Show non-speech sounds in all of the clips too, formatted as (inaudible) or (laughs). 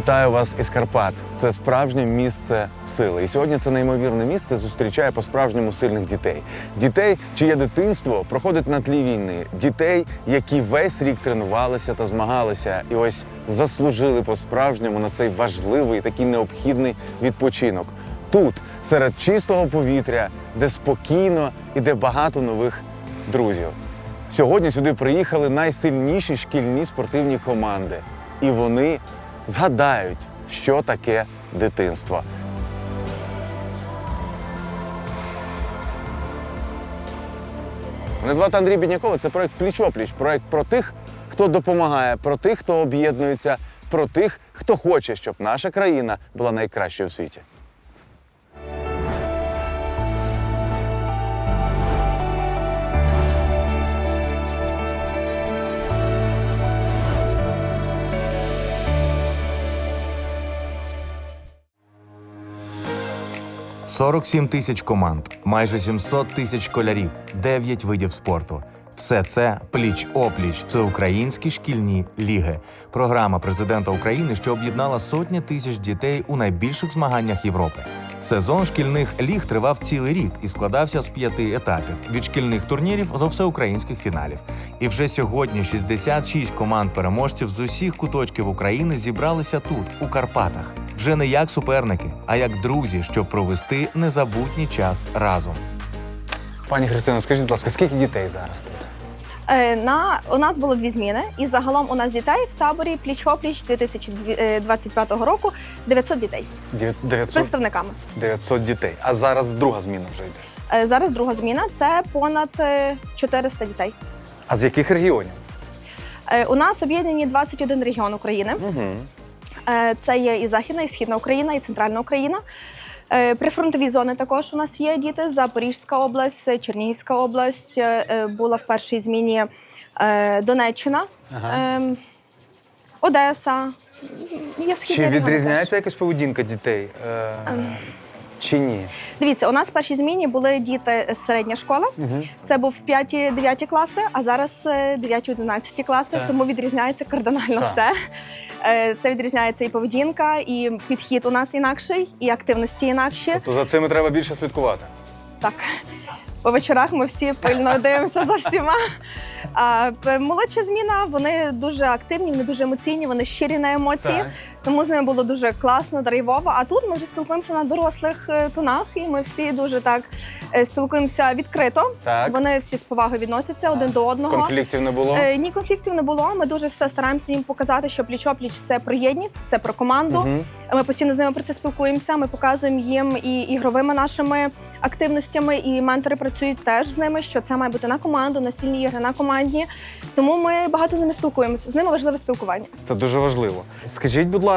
Вітаю вас із Карпат. Це справжнє місце сили. І сьогодні це неймовірне місце зустрічає по-справжньому сильних дітей. Дітей, чиє дитинство проходить на тлі війни. Дітей, які весь рік тренувалися та змагалися, і ось заслужили по-справжньому на цей важливий, такий необхідний відпочинок. Тут, серед чистого повітря, де спокійно і де багато нових друзів. Сьогодні сюди приїхали найсильніші шкільні спортивні команди, і вони згадають, що таке дитинство. Мене звати Андрій Біднякова. Це проект Пліч-опліч. Проект про тих, хто допомагає, про тих, хто об'єднується, про тих, хто хоче, щоб наша країна була найкращою у світі. – 47 тисяч команд, майже 700 тисяч школярів, 9 видів спорту. Все це пліч-опліч всеукраїнські шкільні ліги. Програма президента України, що об'єднала сотні тисяч дітей у найбільших змаганнях Європи. Сезон шкільних ліг тривав цілий рік і складався з п'яти етапів від шкільних турнірів до всеукраїнських фіналів. І вже сьогодні 66 команд переможців з усіх куточків України зібралися тут, у Карпатах, вже не як суперники, а як друзі, щоб провести незабутній час разом. Пані Христино, скажіть, будь ласка, скільки дітей зараз тут? Е, На у нас було дві зміни, і загалом у нас дітей в таборі пліч-опліч 2025 року 900 дітей Дев'ят- з представниками. 900 дітей. А зараз друга зміна вже йде. Е, Зараз друга зміна це понад е, 400 дітей. А з яких регіонів? Е, У нас об'єднані 21 регіон України. Угу. Е, Це є і Західна, і Східна Україна, і Центральна Україна. Е, Прифронтові зони також у нас є діти. Запорізька область, Чернігівська область. е, е, Була в першій зміні Донеччина, Ага. е, Одеса. Є Чи відрізняється якась поведінка дітей? Е, чи ні? Дивіться, у нас в першій зміні були діти з середня школа. Угу. Це був 5-9 класи, а зараз 9-11 класи, Так. тому відрізняється кардинально Так. все. Е, Це відрізняється і поведінка, і підхід у нас інакший, і активності інакші. То за цими треба більше слідкувати. Так. По вечорах ми всі пильно (laughs) дивимося за всіма. А молодша зміна, вони дуже активні, вони дуже емоційні, вони щирі на емоції. Так. Тому з ними було дуже класно, драйвово. А тут ми вже спілкуємося на дорослих е, тонах, і ми всі дуже так е, спілкуємося відкрито. Так. Вони всі з повагою відносяться один до одного. Конфліктів не було? Е, Ні, конфліктів не було. Ми дуже все стараємося їм показати, що пліч-опліч це про єдність, це про команду. Мгм. Ми постійно з ними про це спілкуємося. Ми показуємо їм і ігровими нашими активностями, і ментори працюють теж з ними, що це має бути на команду, настільні ігри на командні. Тому ми багато з ними спілкуємося. З ними важливе спілкування. Це дуже важливо. Скажіть, будь ласка,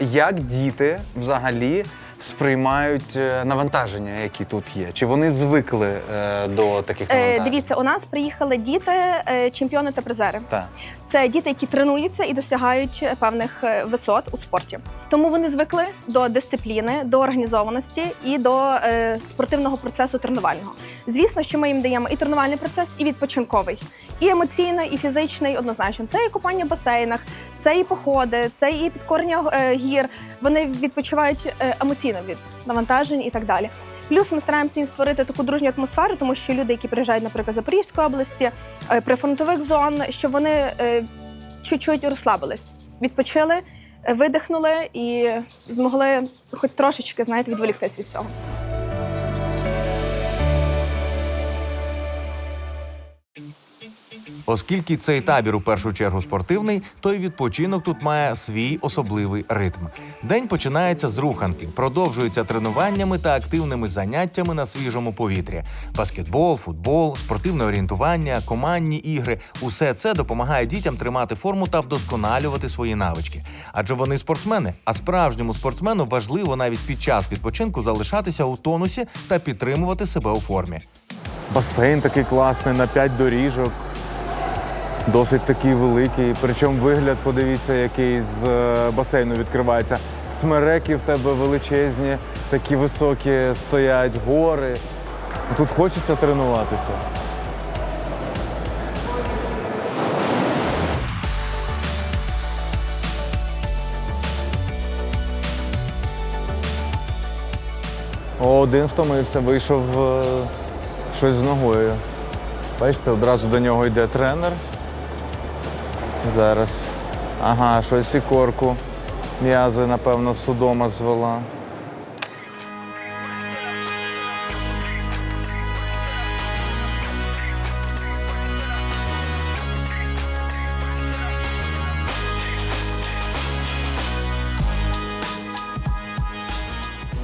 як діти взагалі сприймають е, навантаження, які тут є? Чи вони звикли е, до таких Е, дивіться, у нас приїхали діти, е, чемпіони та призери. Так. Це діти, які тренуються і досягають певних е, висот у спорті. Тому вони звикли до дисципліни, до організованості і до е, спортивного процесу тренувального. Звісно, що ми їм даємо і тренувальний процес, і відпочинковий, і емоційний, і фізичний однозначно. Це і купання в басейнах, це і походи, це і підкорення е, гір. Вони відпочивають е, емоційно від навантажень і так далі. Плюс ми стараємося їм створити таку дружню атмосферу, тому що люди, які приїжджають, наприклад, Запорізької області, е, прифронтових зон, щоб вони е, чуть-чуть розслабились, відпочили, видихнули і змогли хоч трошечки, знаєте, відволіктись від всього. Оскільки цей табір у першу чергу спортивний, то й відпочинок тут має свій особливий ритм. День починається з руханки, продовжується тренуваннями та активними заняттями на свіжому повітрі: баскетбол, футбол, спортивне орієнтування, командні ігри усе це допомагає дітям тримати форму та вдосконалювати свої навички. Адже вони спортсмени, а справжньому спортсмену важливо навіть під час відпочинку залишатися у тонусі та підтримувати себе у формі. Басейн такий класний на 5 доріжок. Досить такий великий. Причому вигляд, подивіться, який з е, басейну відкривається. Смереки в тебе величезні, такі високі стоять, гори. Тут хочеться тренуватися. Один втомився, вийшов е, щось з ногою. Бачите, одразу до нього йде тренер. Зараз. Ага, щось і корку. М'язи, напевно, судома звела.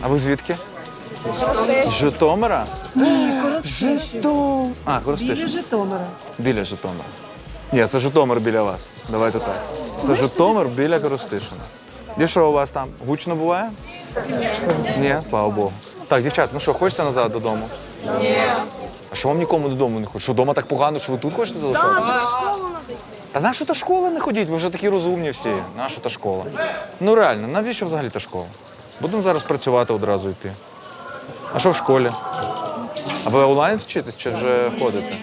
А ви звідки? З Житомира? Ні, Житомир. А, Коростиш. Біля Житомира. Біля Житомира. Ні, це Житомир біля вас. Давайте так. Це Житомир біля Коростишина. І що у вас там? Гучно буває? Ні. Ні, слава Богу. Так, дівчат, ну що, хочете назад додому? Ні. А що вам нікому додому не хочете? Що вдома так погано, що ви тут хочете залишати? Так, так школу надо. Та нащо та школа не ходіть? Ви вже такі розумні всі. Нащо та школа? Ну реально, навіщо взагалі та школа? Будемо зараз працювати одразу йти. А що в школі? А ви онлайн вчитесь чи вже ходите?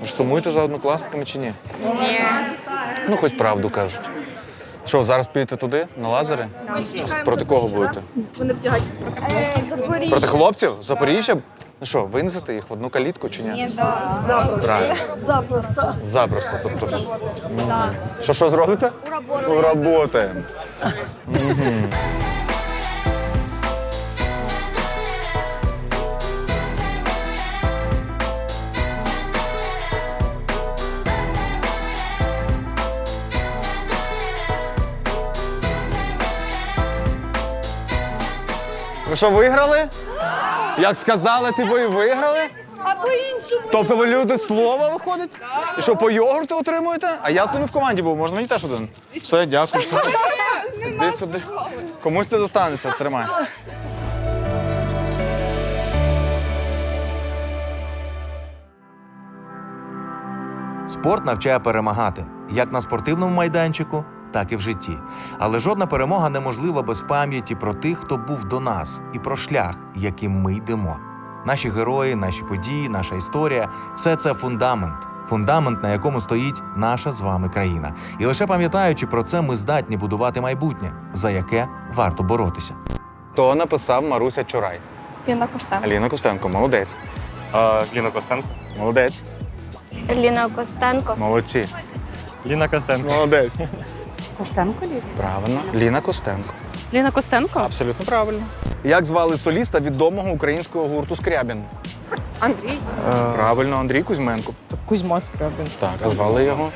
Ви ж сумуєте за однокласниками чи ні? Ні. Ну, хоч правду кажуть. Що, зараз підете туди, на лазери? А Проти кого будете? Вони вдягають Проти хлопців? Запоріжжя? Ну що, винесете їх в одну калітку чи ні? Ні, Правильно. запросто. Запросто. Тобто. Що що зробите? Уработаємо. Мгм. Що, виграли? Як сказали, ти ви виграли? А по-іншому. Тобто ви люди слова виходить? І що, по йогурту отримуєте? А я з ними в команді був, можна мені теж один? Все, дякую. Іди сюди. Комусь не достанеться, тримай. Спорт навчає перемагати як на спортивному майданчику, так і в житті. Але жодна перемога неможлива без пам'яті про тих, хто був до нас, і про шлях, яким ми йдемо. Наші герої, наші події, наша історія все це фундамент. Фундамент, на якому стоїть наша з вами країна. І лише пам'ятаючи про це, ми здатні будувати майбутнє, за яке варто боротися. Хто написав Маруся Чурай? Ліна Костенко. Аліна Костенко, молодець. А, Ліна Костенко. Молодець. Ліна Костенко. Молодці. Ліна Костенко. Молодець. (laughs) Костенко Ліна? Правильно. Ліна Костенко. Ліна Костенко? Абсолютно правильно. Як звали соліста відомого українського гурту Скрябін? Андрій. Правильно, Андрій Кузьменко. Кузьма Скрябин. Так, а звали його?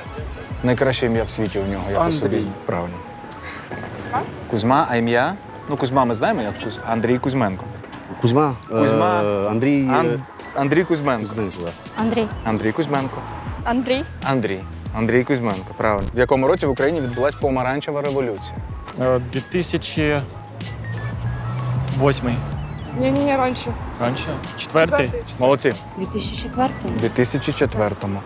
Найкраще ім'я в світі у нього. Я по Андрій. собі правильно. Кузьма, а ім'я? Ну, Кузьма ми знаємо, як Кузь... Андрій Кузьменко. Кузьма, Кузьма. е, Андрій е, Ан... Андрій Кузьменко. Кузьменко, да. Андрій. Андрій Кузьменко. Андрій. Андрій. Андрій Кузьменко, правильно. В якому році в Україні відбулась помаранчева революція? Е, 2008. Ні-ні, раніше. Раніше? Четвертий? Молодці. 2004 У 2004-му.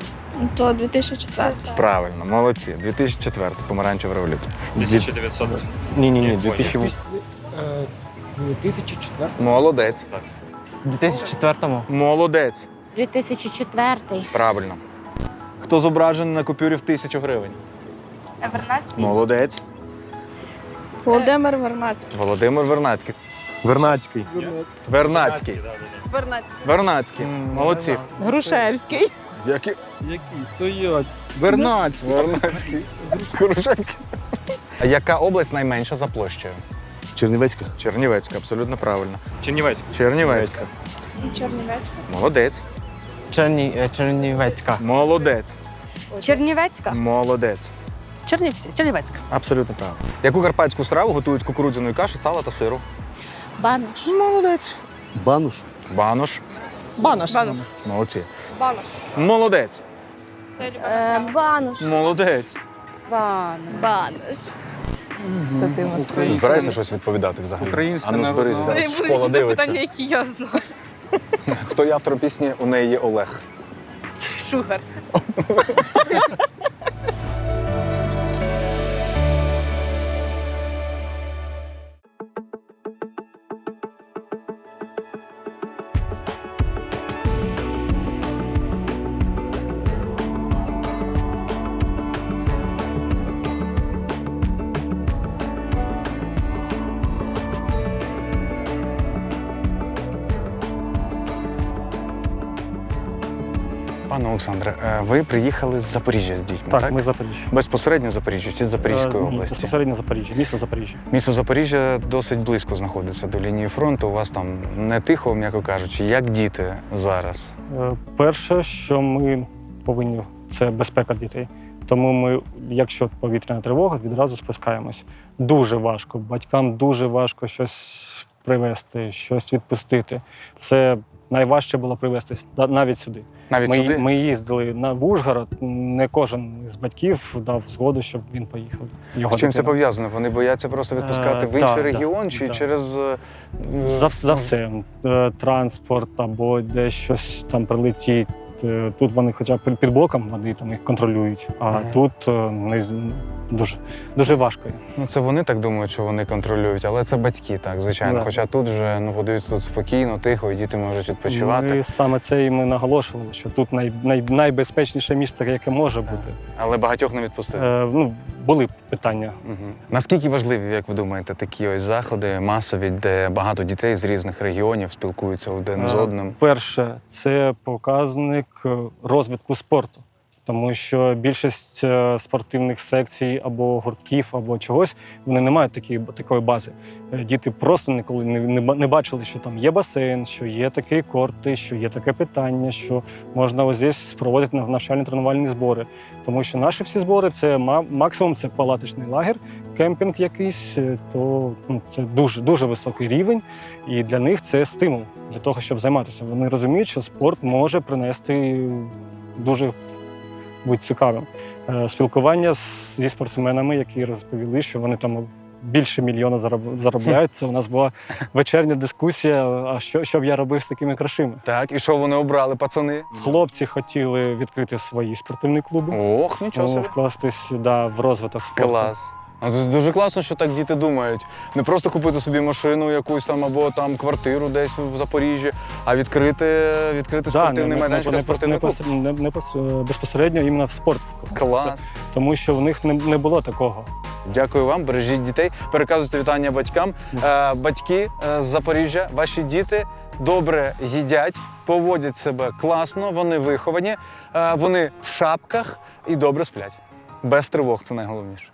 То 2004. Правильно, молодці. 2004 помаранчева революція. 1900. Ні, ні, ні, Ні, 2008. 2004 Молодець. У 2004-му. Молодець. 2004. Правильно. Хто зображений на купюрі в тисячу гривень? Вернацький. Молодець. Володимир Вернацький. Володимир Вернацький. Вернацький. Вернацький. Вернацький. Молодці. Грушевський. Які? Який? Стоять. Вернацький. Вернацький. Грушевський. А яка область найменша за площею? Чернівецька. Чернівецька, абсолютно правильно. Чернівецьк. Чернівецька. Чернівецька. Молодець. Черні... е, Чернівецька. Молодець. Чернівецька. Молодець. Чернівці. Чернівецька. Абсолютно правильно. Яку карпатську страву готують з кукурудзяної каші, сала та сиру? Банош. Молодець. Бануш. Банош. Банош. Молодці. Молодець. Е, банош. Молодець. Банош. Банош. Це ти у нас збираєшся щось відповідати взагалі? Українська а ну, зберись, зараз школа дивиться. які я знаю. Хто є автором пісні У неї є Олег? Це Шугар. (laughs) Олександре, е, ви приїхали з Запоріжжя з дітьми, так? Так, ми з Запоріжжя. Безпосередньо з Запоріжжя чи з Запорізької Е, області? Безпосередньо Запоріжжя, місто Запоріжжя. Місто Запоріжжя досить близько знаходиться до лінії фронту. У вас там не тихо, м'яко кажучи. Як діти зараз? Е, Перше, що ми повинні, це безпека дітей. Тому ми, якщо повітряна тривога, відразу спускаємось. Дуже важко. Батькам дуже важко щось привезти, щось відпустити. Це найважче було привезти навіть сюди. Навіть Ми, сюди? ми їздили на в Ужгород. Не кожен з батьків дав згоду, щоб він поїхав. Його З чим це дитина. пов'язано? Вони бояться просто відпускати Е, в інший так, регіон так, чи так. через е, За, вс- за все. Е, Транспорт або де щось там прилетить. Е, Тут вони хоча б під- боком, вони там їх контролюють, а Ага. тут не дуже, дуже важко. Ну, це вони так думають, що вони контролюють, але це батьки, так, звичайно. Да. Хоча тут вже ну подивіться, тут спокійно, тихо, і діти можуть відпочивати. Ми саме це і ми наголошували, що тут най, най, найбезпечніше місце, яке може бути. Але багатьох не відпустили. Е, ну, були питання. Мгм. Наскільки важливі, як ви думаєте, такі ось заходи масові, де багато дітей з різних регіонів спілкуються один з Е, одним? Перше, це показник розвитку спорту. Тому що більшість е, спортивних секцій або гуртків, або чогось, вони не мають такі, такої бази. Е, Діти просто ніколи не, не, не бачили, що там є басейн, що є такі корти, що є таке питання, що можна ось здесь проводити нав- навчально-тренувальні збори. Тому що наші всі збори це ма- максимум це палаточний лагер, кемпінг якийсь, е, то ну, це дуже дуже високий рівень. І для них це стимул для того, щоб займатися. Вони розуміють, що спорт може принести дуже бути цікавим. Е, Спілкування зі спортсменами, які розповіли, що вони там більше мільйона зароб- заробляють. Це у нас була вечірня дискусія. А що, що б я робив з такими грошима? Так, і що вони обрали, пацани? Хлопці хотіли відкрити свої спортивні клуби, Ох, нічого собі. вкластись да, в розвиток спорту. Клас. А це дуже класно, що так діти думають. Не просто купити собі машину якусь там або там квартиру десь в Запоріжжі, а відкрити, відкрити Да, спортивний майданчик, не, а спортивний клуб. не, не, не пос- безпосередньо іменно в спорт. Клас. Тому що в них не, не було такого. Дякую вам, бережіть дітей. Переказуйте вітання батькам. Е, батьки е, з Запоріжжя, ваші діти добре їдять, поводять себе класно, вони виховані, е, вони в шапках і добре сплять. Без тривог, це найголовніше.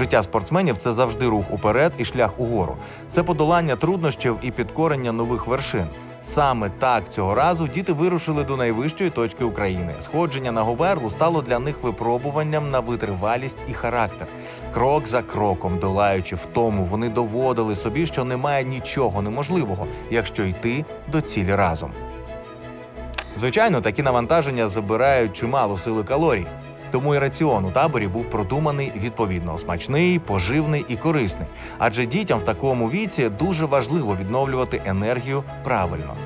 Життя спортсменів це завжди рух уперед і шлях угору. Це подолання труднощів і підкорення нових вершин. Саме так цього разу діти вирушили до найвищої точки України. Сходження на Говерлу стало для них випробуванням на витривалість і характер. Крок за кроком, долаючи втому, вони доводили собі, що немає нічого неможливого, якщо йти до цілі разом. Звичайно, такі навантаження забирають чимало сили калорій. Тому і раціон у таборі був продуманий відповідно смачний, поживний і корисний. Адже дітям в такому віці дуже важливо відновлювати енергію правильно.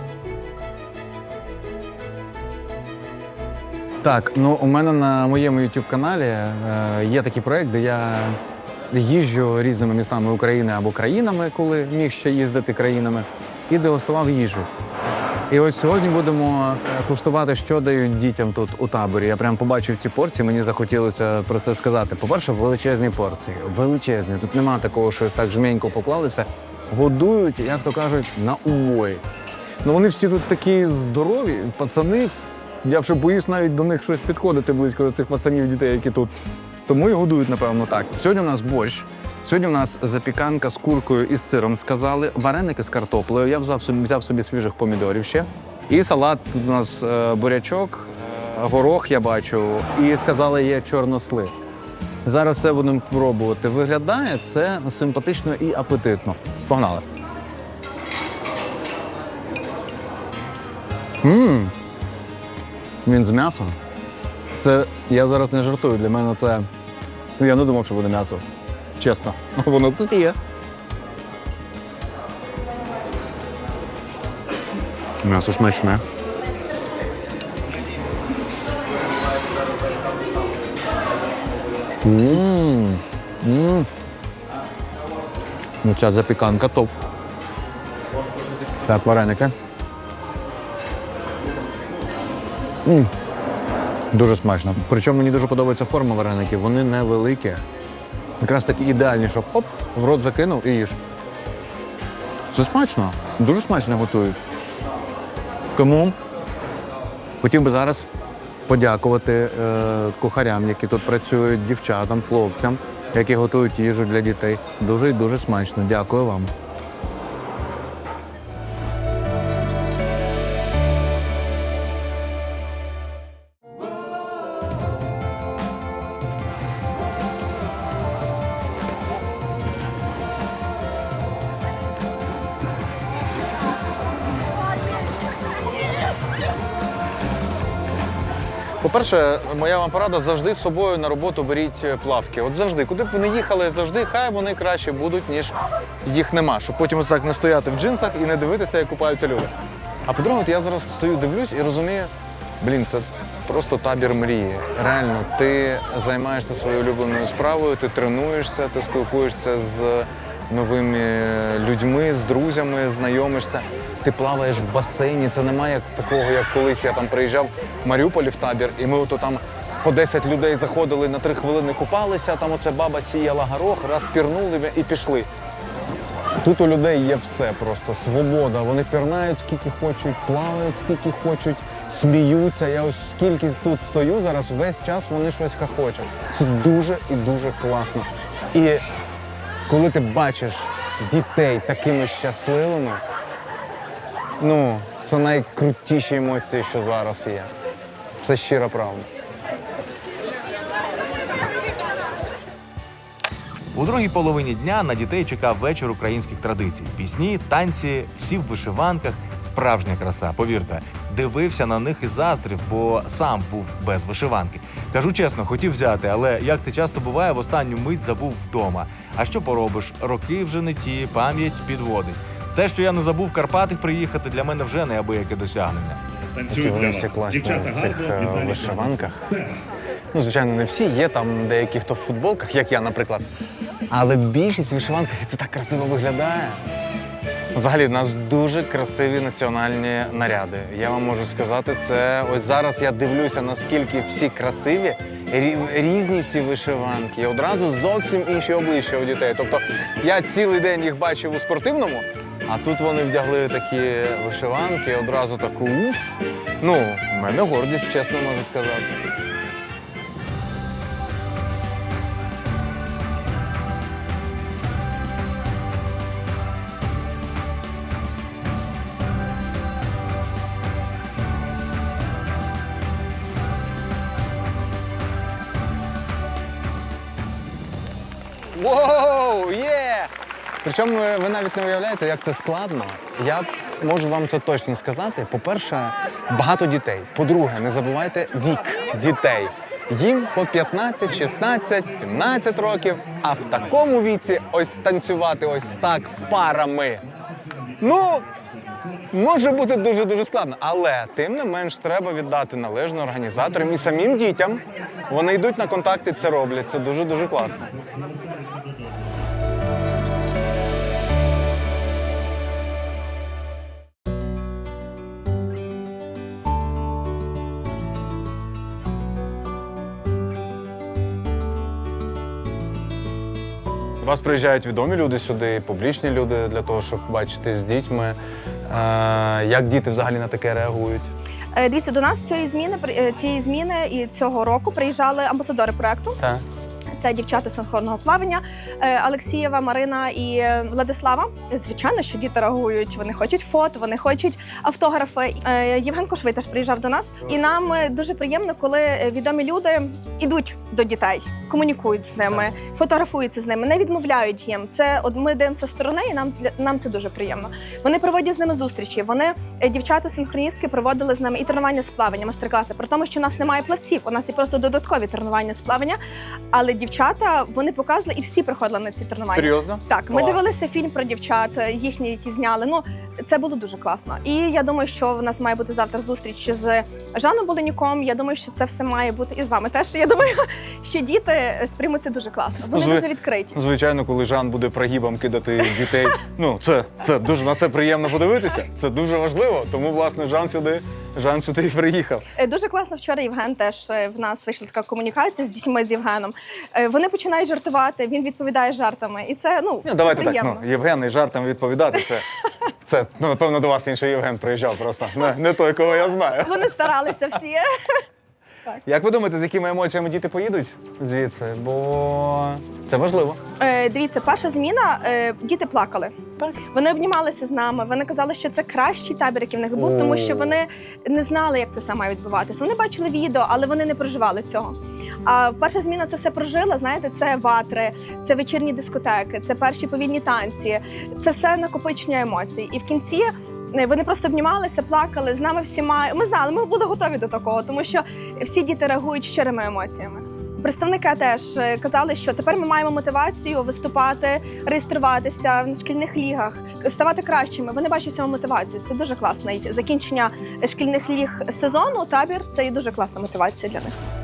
Так, ну у мене на моєму youtube каналі е, є такий проект, де я їжджу різними містами України або країнами, коли міг ще їздити країнами, і дегустував їжу. І ось сьогодні будемо е, куштувати, що дають дітям тут у таборі. Я прям побачив ці порції, мені захотілося про це сказати. По-перше, величезні порції. Величезні. Тут немає такого, що так жменько поклали все. Годують, як то кажуть, на увой. Ну вони всі тут такі здорові, пацани. Я вже боюсь навіть до них щось підходити близько до цих пацанів дітей, які тут. Тому і годують, напевно, так. Сьогодні у нас борщ. Сьогодні у нас запіканка з куркою і з сиром сказали, вареники з картоплею. Я взяв собі, взяв собі свіжих помідорів ще. І салат тут у нас е, бурячок, е, горох я бачу, і сказали, є чорнослив. Зараз все будемо пробувати. Виглядає це симпатично і апетитно. Погнали. Мм. Він з м'ясом. Це я зараз не жартую. Для мене це. Ну, я не думав, що буде м'ясо. Чесно. (laughs) Воно тут є. М'ясо смачне. Ммм. Ммм. Ну, ця запіканка топ. Так, вареники. М. Дуже смачно. Причому мені дуже подобається форма вареників. Вони невеликі. Якраз такі ідеальні, щоб оп, в рот закинув і їж. Це смачно. Дуже смачно готують. Тому хотів би зараз подякувати е, кухарям, які тут працюють, дівчатам, хлопцям, які готують їжу для дітей. Дуже і дуже смачно. Дякую вам. По-перше, моя вам порада завжди з собою на роботу беріть е, плавки. От завжди, куди б ви не їхали, завжди хай вони краще будуть, ніж їх нема. Щоб потім ось так не стояти в джинсах і не дивитися, як купаються люди. А по-друге, я зараз стою, дивлюсь і розумію, блін, це просто табір мрії. Реально, ти займаєшся своєю улюбленою справою, ти тренуєшся, ти спілкуєшся з новими людьми, з друзями, знайомишся. Ти плаваєш в басейні. Це немає такого, як колись я там приїжджав в Маріуполі в табір, і ми ото там по 10 людей заходили на 3 хвилини купалися. Там оце баба сіяла горох, раз пірнули і пішли. Тут у людей є все просто свобода. Вони пірнають скільки хочуть, плавають скільки хочуть, сміються. Я ось скільки тут стою зараз, весь час вони щось хахочуть. Це дуже і дуже класно. І коли ти бачиш дітей такими щасливими, ну, це найкрутіші емоції, що зараз є. Це щира правда. У другій половині дня на дітей чекав вечір українських традицій: пісні, танці, всі в вишиванках, справжня краса. Повірте, дивився на них і заздрив, бо сам був без вишиванки. Кажу чесно, хотів взяти, але як це часто буває, в останню мить забув вдома. А що поробиш? Роки вже не ті, пам'ять підводить. Те, що я не забув в Карпати приїхати, для мене вже неабияке досягнення. Які вони всі класні в цих е, вишиванках. Ну, звичайно, не всі. Є там деякі, хто в футболках, як я, наприклад. Але більшість в вишиванках і це так красиво виглядає. Взагалі, в нас дуже красиві національні наряди. Я вам можу сказати, це ось зараз я дивлюся, наскільки всі красиві, рі- різні ці вишиванки. І одразу зовсім інші обличчя у дітей. Тобто я цілий день їх бачив у спортивному, а тут вони вдягли такі вишиванки, і одразу таку уф. Ну, в мене гордість, чесно можу сказати. Причому е, ви навіть не уявляєте, як це складно. Я можу вам це точно сказати. По-перше, багато дітей. По-друге, не забувайте вік дітей. Їм по 15, 16, 17 років, а в такому віці ось танцювати ось так парами. Ну, може бути дуже-дуже складно, але тим не менш треба віддати належне організаторам і самим дітям. Вони йдуть на контакти, це роблять. Це дуже-дуже класно. У вас приїжджають відомі люди сюди, публічні люди для того, щоб бачити з дітьми. Як діти взагалі на таке реагують? Е, Дивіться, до нас цієї зміни е, цієї зміни і цього року приїжджали амбасадори проекту. Так. Це дівчата синхронного плавання е, Олексієва, Марина і е, Владислава. Звичайно, що діти реагують. Вони хочуть фото, вони хочуть автографи. Е, Євген Кошвий теж приїжджав до нас, і нам е, дуже приємно, коли е, відомі люди йдуть до дітей, комунікують з ними, фотографуються з ними, не відмовляють їм. Це от ми дивимося з сторони, і нам нам це дуже приємно. Вони проводять з ними зустрічі. Вони е, дівчата синхроністки проводили з нами і тренування з плавання, майстер-класи. При тому, що у нас немає плавців, у нас є просто додаткові тренування з плавання. Але дівчата вони показували і всі приходили на ці тренування. Серйозно? Так, ми дивилися фільм про дівчат, їхні, які зняли. Ну Це було дуже класно. І я думаю, що в нас має бути завтра зустріч з Жаном Боленюком. Я думаю, що це все має бути і з вами теж. Я думаю, (laughs) що діти сприймуть це дуже класно. Вони Зви- дуже відкриті. Звичайно, коли Жан буде прогибом кидати дітей. (laughs) Ну, це, це дуже на це приємно подивитися. Це дуже важливо. Тому, власне, Жан сюди, Жан сюди і приїхав. Е, Дуже класно вчора Євген теж е, в нас вийшла така комунікація з дітьми з Євгеном. Е, Вони починають жартувати, він відповідає жартами. І це ну, Ну, це давайте приємно. так. Ну, Євген і жартом відповідати. Це, це ну, напевно, до вас інший Євген приїжджав просто. Не, не той, кого я знаю. Вони старалися всі. Як ви думаєте, з якими емоціями діти поїдуть звідси? Бо це важливо. Е, дивіться, перша зміна е, діти плакали. Вони обнімалися з нами. Вони казали, що це кращий табір, який в них був, тому що вони не знали, як це все має відбуватися. Вони бачили відео, але вони не проживали цього. А перша зміна це все прожила. Знаєте, це ватри, це вечірні дискотеки, це перші повільні танці, це все накопичення емоцій. І в кінці. Вони просто обнімалися, плакали з нами всіма. Ми знали, ми були готові до такого, тому що всі діти реагують щирими емоціями. Представники теж е, казали, що тепер ми маємо мотивацію виступати, реєструватися в шкільних лігах, ставати кращими. Вони бачать цьому мотивацію. Це дуже класно. Закінчення шкільних ліг сезону, табір це і дуже класна мотивація для них.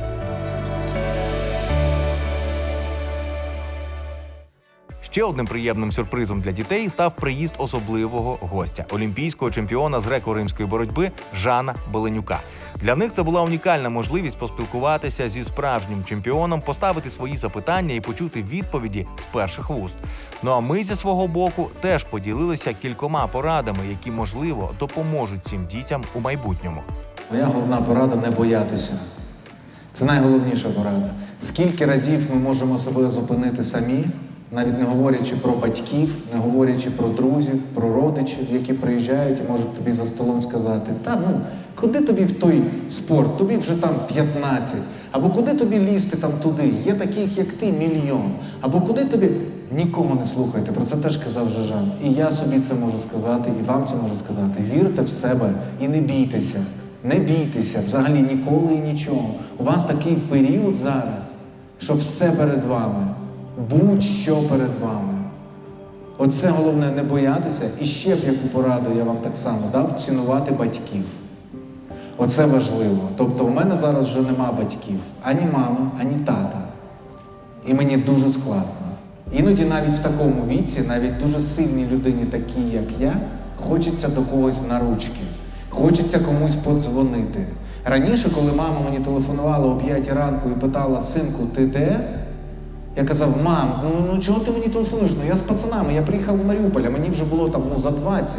Ще одним приємним сюрпризом для дітей став приїзд особливого гостя олімпійського чемпіона з греко-римської боротьби Жана Беленюка. Для них це була унікальна можливість поспілкуватися зі справжнім чемпіоном, поставити свої запитання і почути відповіді з перших вуст. Ну а ми зі свого боку теж поділилися кількома порадами, які можливо допоможуть цим дітям у майбутньому. Моя головна порада не боятися. Це найголовніша порада. Скільки разів ми можемо себе зупинити самі, навіть не говорячи про батьків, не говорячи про друзів, про родичів, які приїжджають і можуть тобі за столом сказати: та ну, куди тобі в той спорт? Тобі вже там 15. Або куди тобі лізти там туди? Є таких, як ти, мільйон. Або куди тобі нікого не слухайте. Про це теж казав Жижан. І я собі це можу сказати, і вам це можу сказати. Вірте в себе і не бійтеся. Не бійтеся взагалі ніколи і нічого. У вас такий період зараз, що все перед вами, будь-що перед вами. Оце головне не боятися. І ще б яку пораду я вам так само дав цінувати батьків. Оце важливо. Тобто, у мене зараз вже нема батьків, ані мами, ані тата. І мені дуже складно. Іноді навіть в такому віці, навіть дуже сильній людині, такій, як я, хочеться до когось на ручки. Хочеться комусь подзвонити. Раніше, коли мама мені телефонувала о 5 ранку і питала, синку, ти де? Я казав, мам, ну, ну чого ти мені телефонуєш? Ну я з пацанами, я приїхав в Маріуполь, а мені вже було там ну, за 20.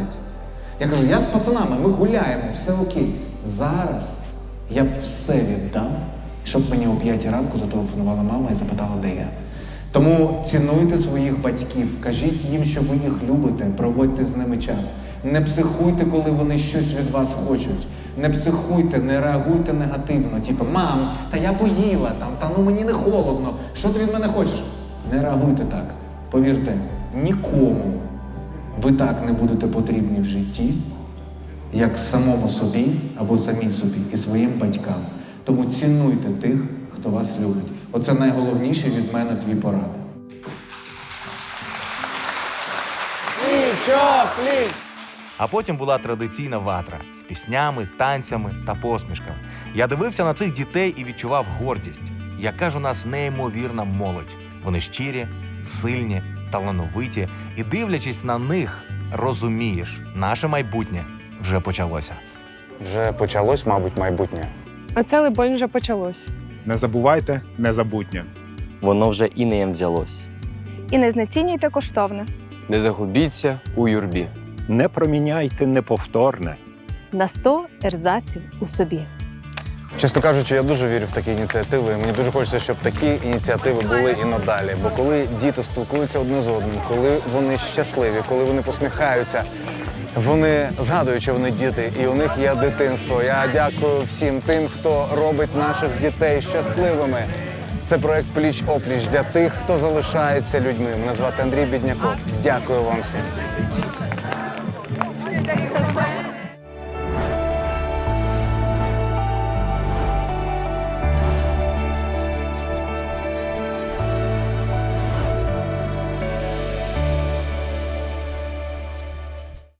Я кажу, я з пацанами, ми гуляємо, все окей. Зараз я б все віддав, щоб мені о 5 ранку зателефонувала мама і запитала, де я. Тому цінуйте своїх батьків, кажіть їм, що ви їх любите, проводьте з ними час. Не психуйте, коли вони щось від вас хочуть. Не психуйте, не реагуйте негативно. Типу, мам, та я поїла там, та ну мені не холодно. Що ти від мене хочеш? Не реагуйте так. Повірте, нікому ви так не будете потрібні в житті, як самому собі або самій собі і своїм батькам. Тому цінуйте тих, хто вас любить. Оце найголовніше від мене дві поради. А потім була традиційна ватра з піснями, танцями та посмішками. Я дивився на цих дітей і відчував гордість. Яка ж у нас неймовірна молодь. Вони щирі, сильні, талановиті, і дивлячись на них, розумієш, наше майбутнє вже почалося. Вже почалось, мабуть, майбутнє. А це, либонь, вже почалось. Не забувайте незабутнє. Воно вже інеєм взялось. І не знецінюйте коштовне. Не загубіться у юрбі. Не проміняйте неповторне. На сто ерзаців у собі. Чесно кажучи, я дуже вірю в такі ініціативи. Мені дуже хочеться, щоб такі ініціативи були і надалі. Бо коли діти спілкуються одне з одним, коли вони щасливі, коли вони посміхаються, вони згадують, що вони діти, і у них є дитинство. Я дякую всім тим, хто робить наших дітей щасливими. Це проект Пліч опліч для тих, хто залишається людьми. Мене звати Андрій Бідняков. Дякую вам всім.